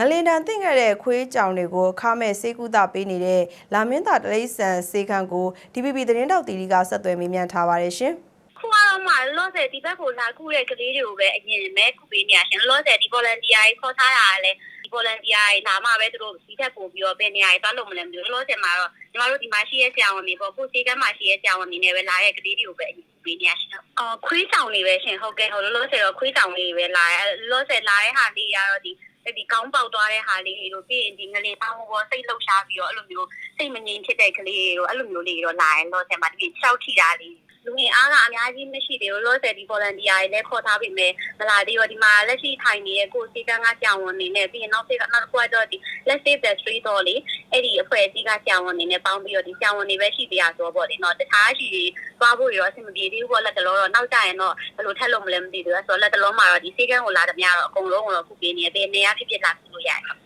ငလင်တန်တင့်ခဲ့တဲ့ခွေးကြောင်တွေကိုအခမဲ့စေကူတာပေးနေတဲ့လာမင်းသာတလိษံစေခန်းကို DPP သတင်းတောက်တီတီကဆက်သွယ်မေးမြန်းထားပါတယ်ရှင်။ ခုကတော့မှလောဆယ်ဒီဘက်ကိုလာကူတဲ့ကလေးတွေကိုပဲအရင်မဲကူပေးနေရရှင်လောဆယ်ဒီ volunteer ကြီးခေါ်ထားတာကလည်းဒီ volunteer ကြီးလာမှပဲသူတို့ဒီထက်ပို့ပြီးတော့ဘယ်နေရာကြီးသွားလို့မလဲမသိဘူးလောဆယ်မှာတော့ညီမတို့ဒီမှာရှိရဲ့ဆရာဝန်တွေပေါ့ကိုစေကမ်းမှာရှိရဲ့ဆရာဝန်တွေနဲ့ပဲလာတဲ့ကလေးတွေကိုပဲအရင်ကူပေးနေရရှင်အော်ခွေးဆောင်တွေပဲရှင်ဟုတ်ကဲ့ဟုတ်လောဆယ်တော့ခွေးဆောင်လေးတွေပဲလာတယ်လောဆယ်လာတဲ့ဟာလေးကတော့ဒီဒီကောင်းပေါက်သွားတဲ့ဟာလေးတွေတို့ပြီးရင်ဒီငလင်ပေါင်းပေါ်စိတ်လှုပ်ရှားပြီးတော့အဲ့လိုမျိုးစိတ်မငြိမ်ဖြစ်တဲ့ကလေးတွေတို့အဲ့လိုမျိုးလေးတွေတော့လာရင်လောဆယ်မှာဒီရှောက်ထိတာလေး လူငယ်အားကအများကြီးမရှိသေးဘူးလောဆယ်ဒီ volunteer တွေလည်းခေါ်ထားပြီမဲ့မလာသေးတော့ဒီမှာလက်ရှိထိုင်နေတဲ့ကိုစီကန်းကကြောင်ဝင်နေနဲ့ပြီးရင်နောက်တစ်ခါနောက်တစ်ခုကတော့ဒီ let's say battery တော့လေအဲ့ဒီအဖွဲ့အစည်းကကြောင်ဝင်နေနဲ့ပေါင်းပြီးတော့ဒီကြောင်ဝင်နေပဲရှိသေးရဆိုတော့ပေါ့လေနော်တခြားရှိတွေသွားဖို့ရောအဆင်မပြေသေးဘူးပေါ့လက်တလုံးတော့နောက်ကျရင်တော့ဘယ်လိုထက်လို့မလဲမသိသေးဘူးဆိုတော့လက်တလုံးမှာတော့ဒီစီကန်းကိုလာသမျှတော့အကုန်လုံးကိုတော့ခုပေးနေတယ်နေရာဖြစ်ဖြစ်လာပြီးလို့ရတယ်